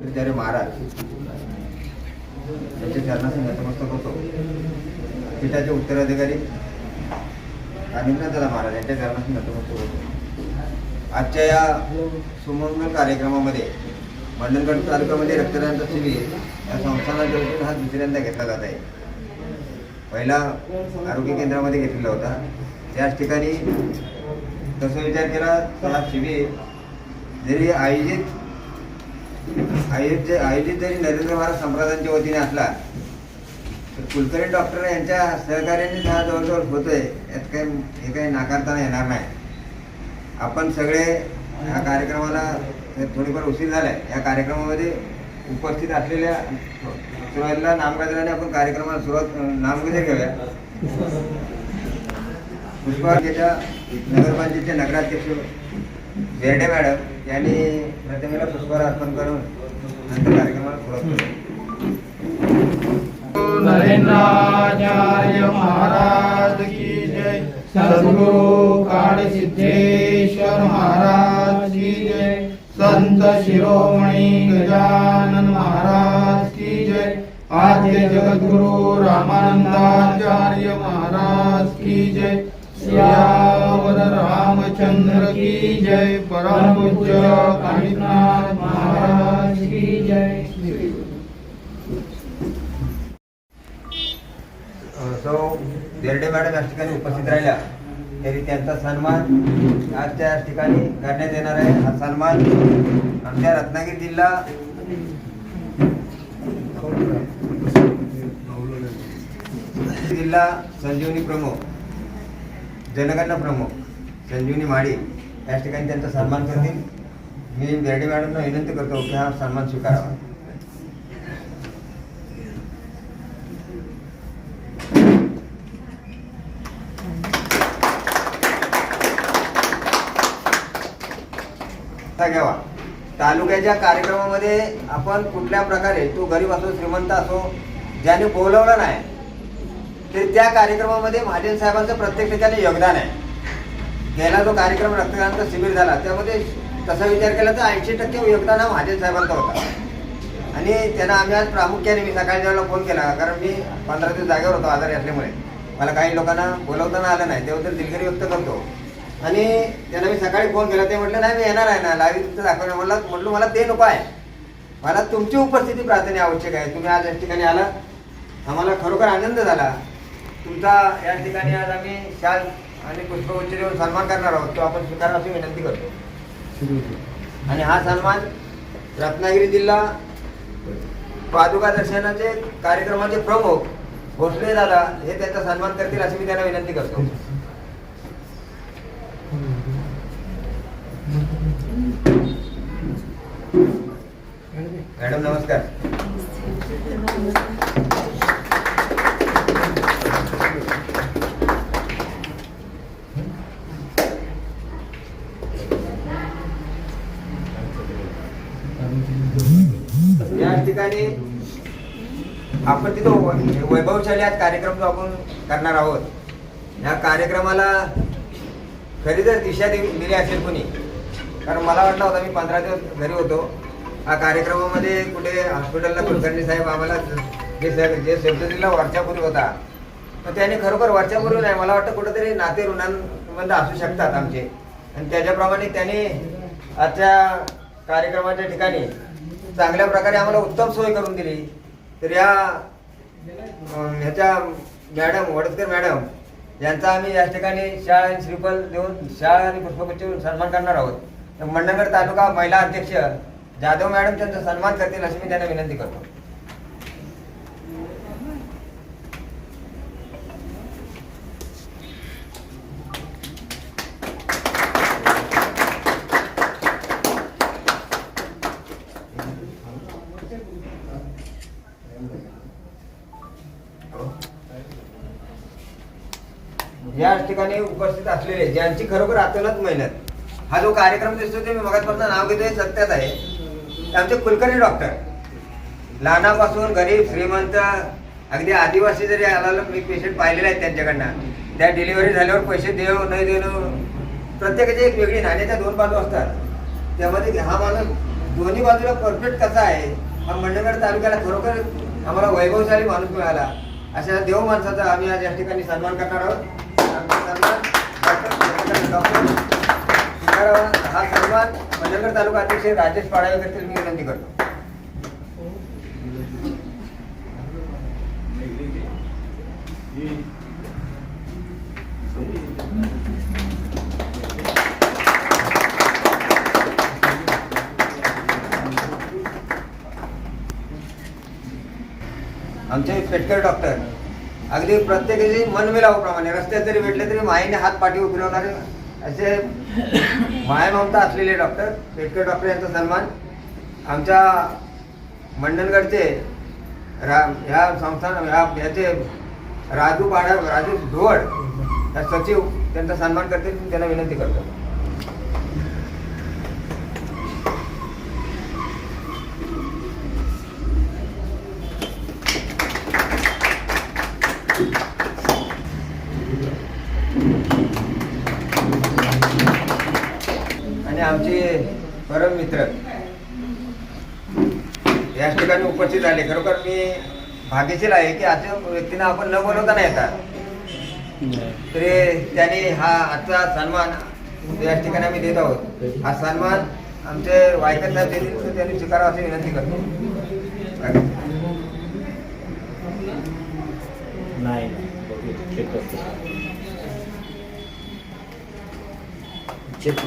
विद्यारे महाराज यांच्या चरणाचे नतमस्तक होतो. पीठाचे उत्तराधिकारी कानिमनाथला महाराज यांच्या चरणाचे नतमस्तक होतो. आजच्या या सुमंगल कार्यक्रमामध्ये मंडणगड तालुक्यामध्ये रक्तदानचा शिबिर या संस्थानाच्या वतीने हा दुसऱ्यांदा घेतला जात आहे. पहिला आरोग्य केंद्रामध्ये घेतलेला होता. त्याच ठिकाणी तसं विचार केला तर हा शिबिर जरी आयोजित आयोजित आयोजित जरी नरेंद्र महाराज संप्रदायांच्या वतीने असला तर कुलकर्णी डॉक्टर यांच्या सहकार्याने हा जवळजवळ होतोय. यात काही हे काही नाकारताना येणार नाही. आपण सगळे या कार्यक्रमाला थोडीफार उशीर झालाय. या कार्यक्रमामध्ये उपस्थित असलेल्या सुरुवातीला नामगजराने आपण कार्यक्रमाला सुरुवात नामगजर घेऊया. पुष्पाच्या नगरपंचायतचे नगराध्यक्ष बेर्डे मॅडम यांनी प्रतिमेला पुष्पहार अर्पण करून नंतर कार्यक्रमाला सुरुवात नरेंद्राचार्य महाराज की जय. सद्गुरु काळ सिद्धेश्वर महाराज की जय. संत शिरोमणी गजानन महाराज की जय. आद्य जगद्गुरु रामानंदाचार्य महाराज की जय. सियावर रामचंद्र की जय. परम पूज्य काशीनाथ महाराज की जय सो बेर्डे मॅडम या ठिकाणी उपस्थित राहिल्या तरी त्यांचा सन्मान आज त्या ठिकाणी करण्यात येणार आहे. हा सन्मान आमच्या रत्नागिरी जिल्हा जिल्हा संजीवनी प्रमुख जनगणना प्रमुख संजीवनी माळी या ठिकाणी त्यांचा सन्मान करतील. मी बेर्डे मॅडमना विनंती करतो की हा सन्मान स्वीकारावा. घ्यावा. तालुक्याच्या कार्यक्रमामध्ये आपण कुठल्या प्रकारे तो गरीब असो श्रीमंत असो ज्याने बोलवलं नाही तरी त्या कार्यक्रमामध्ये महाजन साहेबांचं प्रत्येक ठिकाणी योगदान आहे. गेला जो कार्यक्रम रक्तदानाचा शिबिर झाला त्यामध्ये तसा विचार केला तर ऐंशी टक्के योगदान हा महाजन साहेबांचा होता. आणि त्यांना आम्ही आज प्रामुख्याने मी सकाळी जेव्हा फोन केला कारण मी पंधरा दिवस जागेवर होतो आजारी असल्यामुळे. मला काही लोकांना बोलवताना आलं नाही त्याबद्दल दिलगिरी व्यक्त करतो. आणि त्यांना मी सकाळी फोन केला ते म्हटलं नाही मी येणार आहे ना लावी तुमचं दाखवणार म्हटलं म्हटलं मला ते नको आहे. मला तुमची उपस्थिती प्रार्थने आवश्यक आहे. तुम्ही आज या ठिकाणी आला. आम्हाला खरोखर आनंद झाला. तुमचा या ठिकाणी आज आम्ही शाल आणि पुष्पगुच्छ देऊन सन्मान करणार आहोत. तो आपण स्वीकारा अशी विनंती करतो. आणि हा सन्मान रत्नागिरी जिल्हा पादुका दर्शनाचे कार्यक्रमाचे प्रमुख भोसले दादा हे त्यांचा सन्मान करतील अशी मी त्यांना विनंती करतो. मॅडम नमस्कार या ठिकाणी आपण तिथं म्हणजे वैभवशाली आज कार्यक्रम जो आपण करणार आहोत या कार्यक्रमाला खरी जर दिशा दिली असेल कोणी? कारण मला वाटलं होतं मी पंधरा दिवस घरी होतो. हा कार्यक्रमामध्ये कुठे हॉस्पिटलला कुलकर्णी साहेब आम्हाला जे जे शब्द दिला वरच्यापूर्वी होता. तर त्याने खरोखर वरच्यापूर्वी नाही मला वाटतं कुठेतरी नाते ऋणांबंध असू शकतात आमचे. आणि त्याच्याप्रमाणे त्याने आजच्या कार्यक्रमाच्या ठिकाणी चांगल्या प्रकारे आम्हाला उत्तम सोय करून दिली. तर या ह्याच्या मॅडम वडतकर मॅडम यांचा आम्ही या ठिकाणी शाळा आणि श्रीफल देऊन शाळा आणि पुष्पगुच्छ सन्मान करणार आहोत. तर मंडणगड तालुका महिला अध्यक्ष जाधव मॅडम त्यांचा सन्मान करतील अशी मी त्यांना विनंती करतो. या ठिकाणी उपस्थित असलेले ज्यांची खरोखर अतोनात मेहनत. हा जो कार्यक्रम दिसतो ते मी मगाचपासून नाव घेतोय सत्यात आहे. आमचे कुलकर्णी डॉक्टर. लहानापासून गरीब श्रीमंत अगदी आदिवासी जरी आला मी पेशंट पाहिलेले आहेत त्यांच्याकडनं. त्या डिलिव्हरी झाल्यावर पैसे देव नाही देणं प्रत्येकाची एक वेगळी नाण्याच्या दोन बाजू असतात. त्यामध्ये हा माणूस दोन्ही बाजूला परफेक्ट कसा आहे हा मंडणगड तालुक्याला खरोखर आम्हाला वैभवशाली माणूस मिळाला. अशा देव माणसाचा आम्ही आज या ठिकाणी सन्मान करणार आहोत. हा सन्मान तालुका अध्यक्ष राजेश पाडावे करतील मी विनंती करतो आमचे पेटकर डॉक्टर अगदी प्रत्येकाची मन मिलावप्रमाणे रस्त्यात जरी भेटले तरी माईने हात पाठी फिरवणारे असे मायममता असलेले डॉक्टर पेटकर डॉक्टर यांचा सन्मान आमच्या मंडणगडचे रा ह्या संस्थान ह्या याचे राजू पाडा राजू धुवड या सचिव त्यांचा सन्मान करते त्यांना विनंती करतो आणि आमचे परम मित्र. याच ठिकाणी उपस्थित झाले. खरोखर मी भाग्यशील आहे की अशा व्यक्तींना आपण न बोलवता नाही येतात तरी त्याने हा आजचा सन्मान याच ठिकाणी आम्ही देत आहोत. हा सन्मान आमचे वायकर साहेब देतील तर त्यांनी स्वीकारावा अशी विनंती करतो. नाही चेक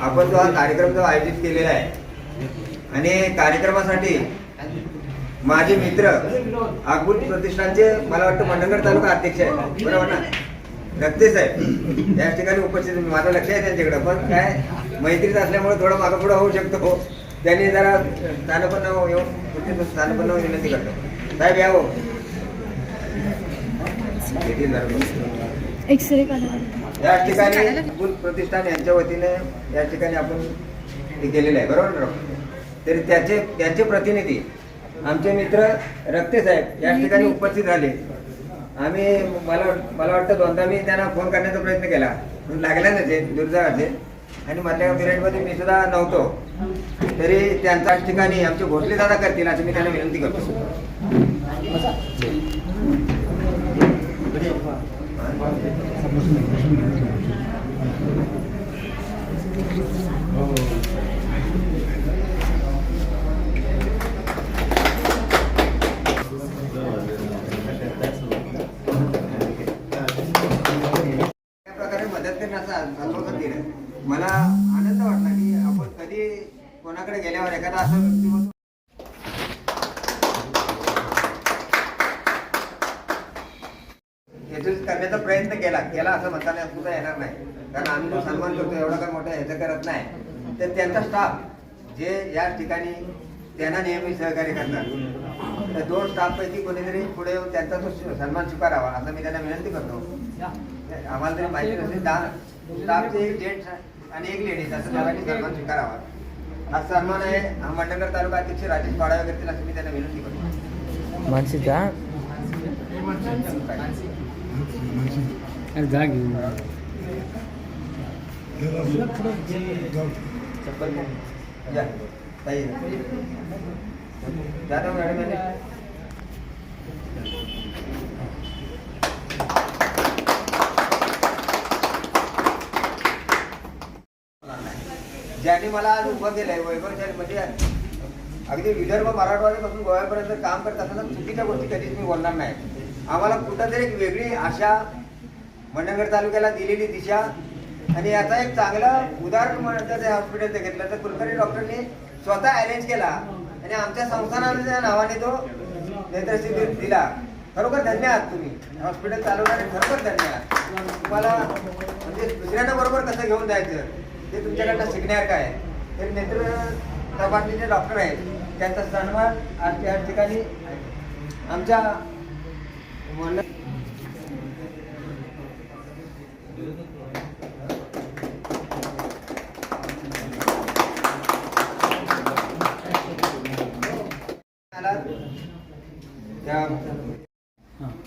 आपण जो हा कार्यक्रम जो आयोजित केलेला आहे आणि कार्यक्रमासाठी माझे मित्र आगबुल प्रतिष्ठानचे मला वाटतं मंडणगड तालुका अध्यक्ष आहे बरोबर ना? रक्तेच आहे. याच ठिकाणी उपस्थित. माझं लक्ष आहे त्यांच्याकडे. पण काय मैत्रीत असल्यामुळे थोडं मागं पुढं होऊ शकतो. त्यांनी जरा स्थानपन्न येऊन स्थानपन्न विनंती करतो. साहेब या हो. या ठिकाणी अब्दुल प्रतिष्ठान यांच्या वतीने या ठिकाणी आपण हे केलेलं आहे. बरोबर ना? तरी त्याचे त्याचे प्रतिनिधी आमचे मित्र रक्ते साहेब या ठिकाणी उपस्थित झाले. आम्ही मला मला वाटतं दोनदा मी त्यांना फोन करण्याचा प्रयत्न केला. पण लागला नसे ते असेल आणि मधल्या पिरियडमध्ये मी सुद्धा नव्हतो. तरी त्यांच्या ठिकाणी आमचे भोसले दादा करतील असं मी त्यांना विनंती करतो त्या प्रकारे मदत दिलं मला आनंद वाटला की आपण कधी कोणाकडे गेल्यावर एखादा असं व्यक्ती करण्याचा प्रयत्न केला. केला असं म्हणताना सुद्धा येणार नाही. कारण आम्ही जो सन्मान करतो एवढा काय मोठा ह्याचं करत नाही. तर त्यांचा स्टाफ जे या ठिकाणी त्यांना नेहमी सहकार्य करतात. तर दोन स्टाफ पैकी कोणीतरी पुढे येऊन त्यांचा तो सन्मान स्वीकारावा असं मी त्यांना विनंती करतो. आम्हाला तरी माहिती नसेल दहा स्टाफचे एक जेंट्स आणि एक लेडीज असं दोघांनी सन्मान स्वीकारावा. हा सन्मान आहे. मंडणगड तालुका अध्यक्ष राजेश पाडावे करतील असं मी त्यांना विनंती करतो. मानसी जा जा घेऊन. चप्पल. या. ताई. जाधव मॅडम यांनी ज्यांनी मला आज उभं केलंय वैभवशाली म्हणजे अगदी विदर्भ मराठवाड्यापासून गोव्यापर्यंत काम करत असताना चुकीच्या गोष्टी कधीच मी बोलणार नाही. आम्हाला कुठंतरी एक वेगळी आशा मंडणगड तालुक्याला दिलेली दिशा. आणि याचा एक चांगला उदाहरण म्हणतात त्या हॉस्पिटलचं घेतलं तर कुलकर्णी डॉक्टरनी स्वतः अरेंज केला आणि आमच्या संस्थानाच्या नावाने तो नेत्रशिबिर दिला. खरोखर धन्य आहात तुम्ही हॉस्पिटल चालवणारे खरोखर धन्य आहात तुम्हाला म्हणजे दुसऱ्यांना बरोबर कसं घेऊन जायचं? ते तुमच्याकडनं शिकण्यासारखं आहे ते नेत्र तपासणीचे डॉक्टर आहेत. त्यांचा सन्मान आज त्या ठिकाणी आमच्या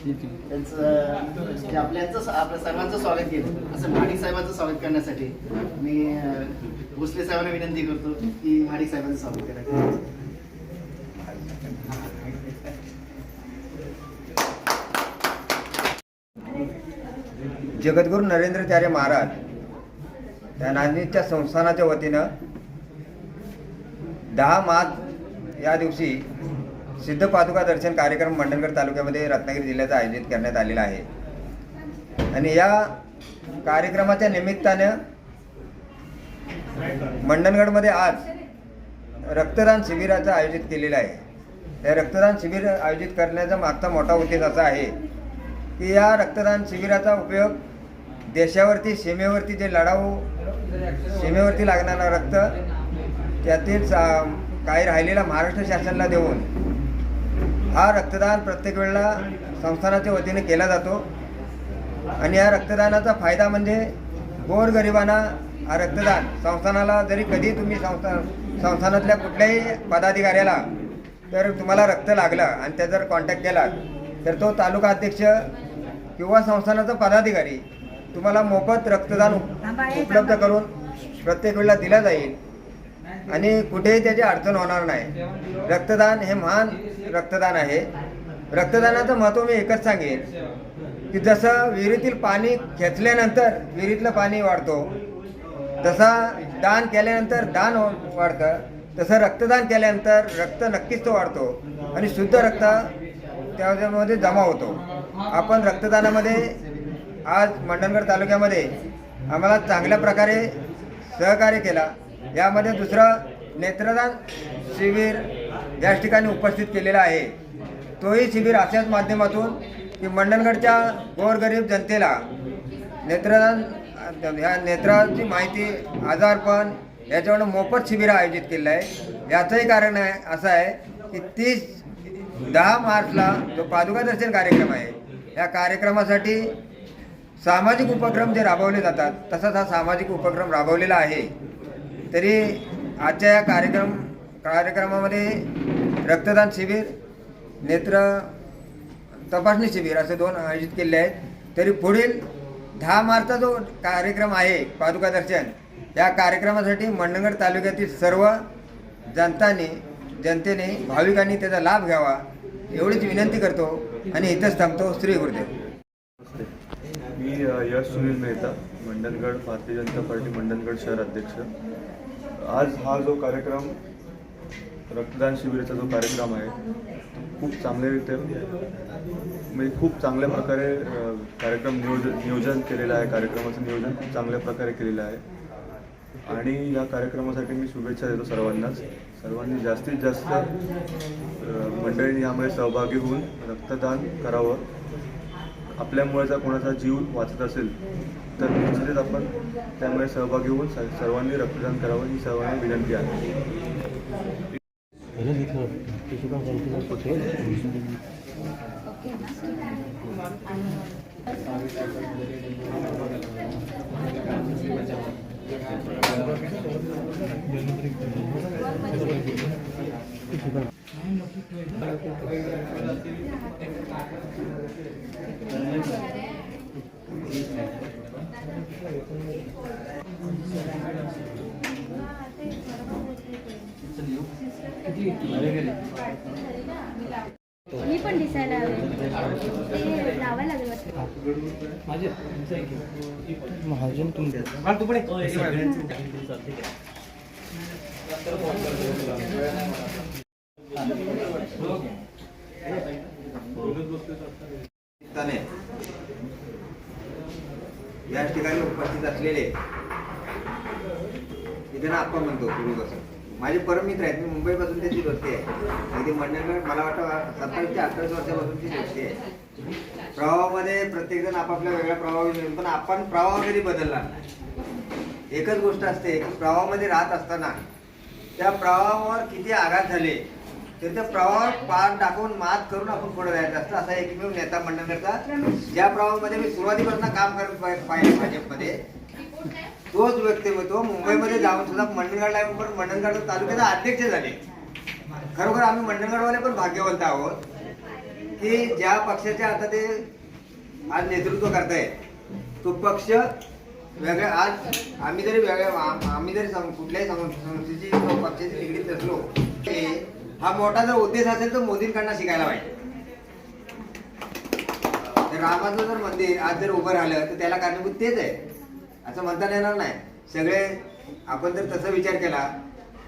त्यांचं म्हणजे आपल्याचं आपल्या सर्वांचं स्वागत केलं. असं महाडिक साहेबांचं स्वागत करण्यासाठी मी भोसले साहेबांना विनंती करतो की महाडिक साहेबांचं स्वागत करायचं जगद्गुरू नरेंद्रचार्य महाराज या नांदेडच्या संस्थानाच्या वतीनं दहा मार्च या दिवशी सिद्ध पादुका दर्शन कार्यक्रम मंडणगड तालुक्यामध्ये रत्नागिरी जिल्ह्याचं आयोजित करण्यात आलेला आहे. आणि या कार्यक्रमाच्या निमित्तानं मंडणगडमध्ये आज रक्तदान शिबिराचं आयोजित केलेलं आहे. या रक्तदान शिबिर आयोजित करण्याचा मागचा मोठा उद्देश असा आहे की या रक्तदान शिबिराचा उपयोग देशावरती सीमेवरती जे लढाऊ सीमेवरती लागणारा रक्त त्यातील काही राहिलेला महाराष्ट्र शासनाला देऊन हा रक्तदान प्रत्येक वेळेला संस्थानाच्या वतीने केला जातो. आणि या रक्तदानाचा फायदा म्हणजे गोरगरिबांना हा रक्तदान. संस्थानाला जरी कधी तुम्ही संस्था संस्थानातल्या कुठल्याही पदाधिकाऱ्याला तर तुम्हाला रक्त लागलं आणि त्या जर कॉन्टॅक्ट केला तर तो तालुका अध्यक्ष किंवा संस्थानाचा पदाधिकारी तुम्हाला मोफत रक्तदान उप- उपलब्ध करून प्रत्येक वेळेला दिला जाईल. आणि कुठेही त्याची अडचण होणार नाही. रक्तदान हे महान रक्तदान आहे. रक्तदानाचं महत्त्व मी एकच सांगेन की जसं विहिरीतील पाणी खेचल्यानंतर विहिरीतलं पाणी वाढतो जसा दान केल्यानंतर दान हो-, वाढतं तसं रक्तदान केल्यानंतर रक्त नक्कीच तो वाढतो आणि शुद्ध रक्त त्यामध्ये जमा होतो. आपण रक्तदानामध्ये आज मंडणगड तालुक्यामध्ये आम्हाला चांगल्या प्रकारे सहकार्य केला. यामध्ये दुसरं नेत्रदान शिबिर याच ठिकाणी उपस्थित केलेला आहे तोही शिबिर अशाच माध्यमातून की मंडणगडच्या गोरगरीब जनतेला नेत्रदान ह्या नेत्राची माहिती आजारपण याच्यावर मोफत शिबिर आयोजित केलेलं आहे. याचंही कारण आहे असं आहे की तीस दहा मार्चला जो पादुका दर्शन कार्यक्रम आहे या कार्यक्रमासाठी सामाजिक उपक्रम जे राबवले जातात तसाच हा सामाजिक उपक्रम राबवलेला आहे. तरी आजच्या या कार्यक्रम कार्यक्रमामध्ये रक्तदान शिबिर नेत्र तपासणी शिबिर असे दोन आयोजित केले आहेत. तरी पुढील दहा मार्चचा जो कार्यक्रम आहे पादुका दर्शन या कार्यक्रमासाठी मंडणगड तालुक्यातील सर्व जनताने जनतेने भाविकांनी त्याचा लाभ घ्यावा एवढीच विनंती करतो आणि इथंच थांबतो. श्री गुरुदेव. मी यश सुनील मेहता मंडणगड भारतीय जनता पार्टी मंडणगड शहर अध्यक्ष. आज हा जो कार्यक्रम रक्तदान शिबिराचा जो कार्यक्रम आहे तो खूप चांगल्यारीत्या म्हणजे खूप चांगल्या प्रकारे कार्यक्रम नियोजन नियोजन केलेलं आहे. कार्यक्रमाचं नियोजन खूप चांगल्या प्रकारे केलेलं आहे. आणि या कार्यक्रमासाठी मी शुभेच्छा देतो सर्वांनाच. सर्वांनी जास्तीत जास्त मंडळींनी यामध्ये सहभागी होऊन रक्तदान करावं. आपल्यामुळे जर कोणाचा जीव वाचत असेल तर निश्चितच आपण त्यामुळे सहभागी होऊन स- सर्वांनी रक्तदान करावं. ही सर्वांना विनंती आहे. Benedicta, ich habe dann gesagt, okay. Okay, machst du dann. मी पण दिसायला हवे ते लावायला लागेल वाटतं. निमित्ताने या. ठिकाणी. उपस्थित असलेले. इथे ना आपण म्हणतो पूर्वीपासून माझे परममित्र आहेत. मी मुंबईपासून त्याची दोस्ती आहे. अगदी मंडळगड मला वाटतं सत्तावीस ते अठ्ठावीस वर्षापासूनची दोस्ती आहे. प्रवाहामध्ये प्रत्येकजण आपापल्या वेगळ्या प्रवाह घेऊन पण आपण प्रवाह कधी बदलला नाही. एकच गोष्ट असते की प्रवाहामध्ये राहत असताना त्या प्रवाहावर किती आघात झाले तर त्या प्रवाहावर पार टाकून मात करून आपण पुढे जायचं. असतं असा एकमेव नेता मंडळगडचा ज्या प्रवाहामध्ये मी सुरुवातीपासून काम करत पाहिजे भाजपमध्ये तोच व्यक्तिमत्व मुंबईमध्ये जाऊन सुद्धा मंडणगडला पण मंडणगड तालुक्याचे अध्यक्ष झाले. खरोखर आम्ही मंडणगडवाले पण भाग्यवंत आहोत की ज्या पक्षाचे आता ते आज नेतृत्व करतायत तो पक्ष वेगळ्या आज आम्ही जरी वेगळ्या आम- आम्ही जरी कुठल्याही संस्थेची पक्षाची निगडीत असलो ते हा मोठा जर उद्देश असेल तर मोदींकडनं शिकायला पाहिजे. रामाचं जर मंदिर आज जर उभं राहिलं तर त्याला कारणीभूत तेच आहे. असं म्हणता येणार नाही. सगळे आपण जर तसा विचार केला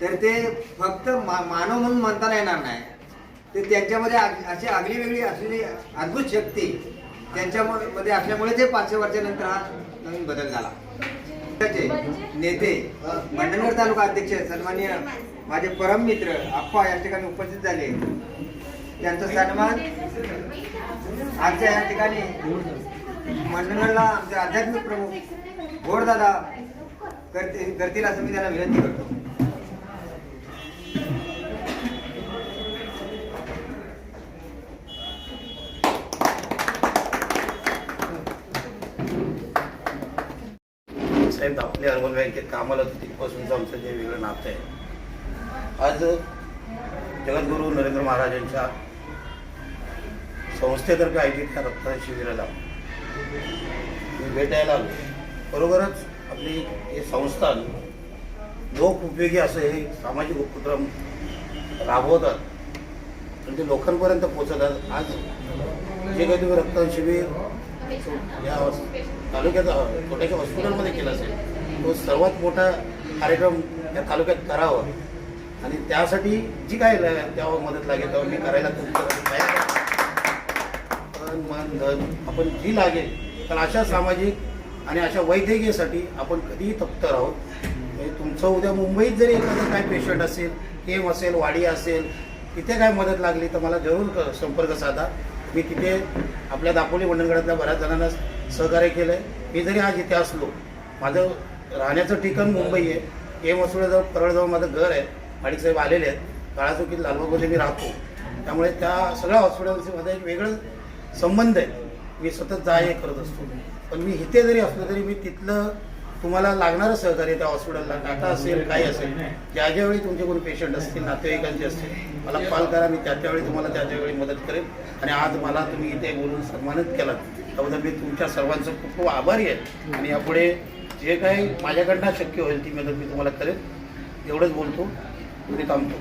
तर ते फक्त मा- मानव म्हणून म्हणता येणार नाही. ते त्यांच्यामध्ये आग- अशी आगली वेगळी असलेली अद्भुत शक्ती त्यांच्यामध्ये मध्ये असल्यामुळे ते पाचशे वर्षानंतर हा नवीन बदल झाला. त्याचे नेते मंडणगड तालुका अध्यक्ष सन्मान्य माझे परम मित्र आप्पा या ठिकाणी उपस्थित झाले. त्यांचा सन्मान आजच्या या ठिकाणी मंडणगडला आमचे आध्यात्मिक प्रमुख गोड दादा करतील असं मी त्यांना विनंती करतो. साहेब आपले अर्बन बँकेत कामाला होते तिथपासूनचं आमचं जे वेगळं नातं आहे. आज जगद्गुरू नरेंद्र महाराजांच्या संस्थेतर्फे आयोजित या रक्तदान शिबिराला मी भेटायला आलो. बरोबरच आपली हे संस्था लोक उपयोगी असं हे सामाजिक उपक्रम राबवतात. आणि ते लोकांपर्यंत पोचवतात आज जे काही तुम्ही रक्तदान शिबिर या तालुक्यात छोट्याशा हॉस्पिटलमध्ये केला असेल तो सर्वात मोठा कार्यक्रम या तालुक्यात करावा. आणि त्यासाठी जी काय त्यावर मदत लागेल तेव्हा मी करायला तयार मन धन आपण जी लागेल तर अशा सामाजिक आणि अशा वैद्यकीयसाठी आपण कधीही तप्त आहोत म्हणजे तुमचं उद्या मुंबईत जरी एखादं काय पेशंट असेल केम असेल वाडी असेल तिथे काय मदत लागली तर मला जरूर क- संपर्क साधा. मी तिथे आपल्या दापोली मंडळगडातल्या बऱ्याच जणांना सहकार्य केलं आहे मी जरी आज इथे असलो माझं राहण्याचं ठिकाण मुंबई आहे. केम वसुळेजवळ परळजवळ माझं घर आहे. माडिकसाहेब आलेले आहेत. काळाचौकीत लालबागमध्ये मी राहतो. त्यामुळे त्या सगळ्या हॉस्पिटलशी माझा एक वेगळं संबंध आहे. मी सतत जा हे करत असतो. पण मी इथे जरी असलो तरी मी तिथलं तुम्हाला लागणारं सहकार्य त्या हॉस्पिटलला टाटा असेल काही असेल. ज्या ज्यावेळी तुमचे कोणी पेशंट असतील नातेवाईकांचे असतील मला कॉल करा मी त्या त्यावेळी तुम्हाला त्या त्यावेळी मदत करेन. आणि आज मला तुम्ही इथे बोलून सन्मानित केलात. त्याबद्दल मी तुमच्या सर्वांचं खूप खूप आभारी आहे. आणि यापुढे जे काही माझ्याकडनं शक्य होईल ती मदत मी तुम्हाला करेन. एवढंच बोलतो. तुम्ही थांबतो.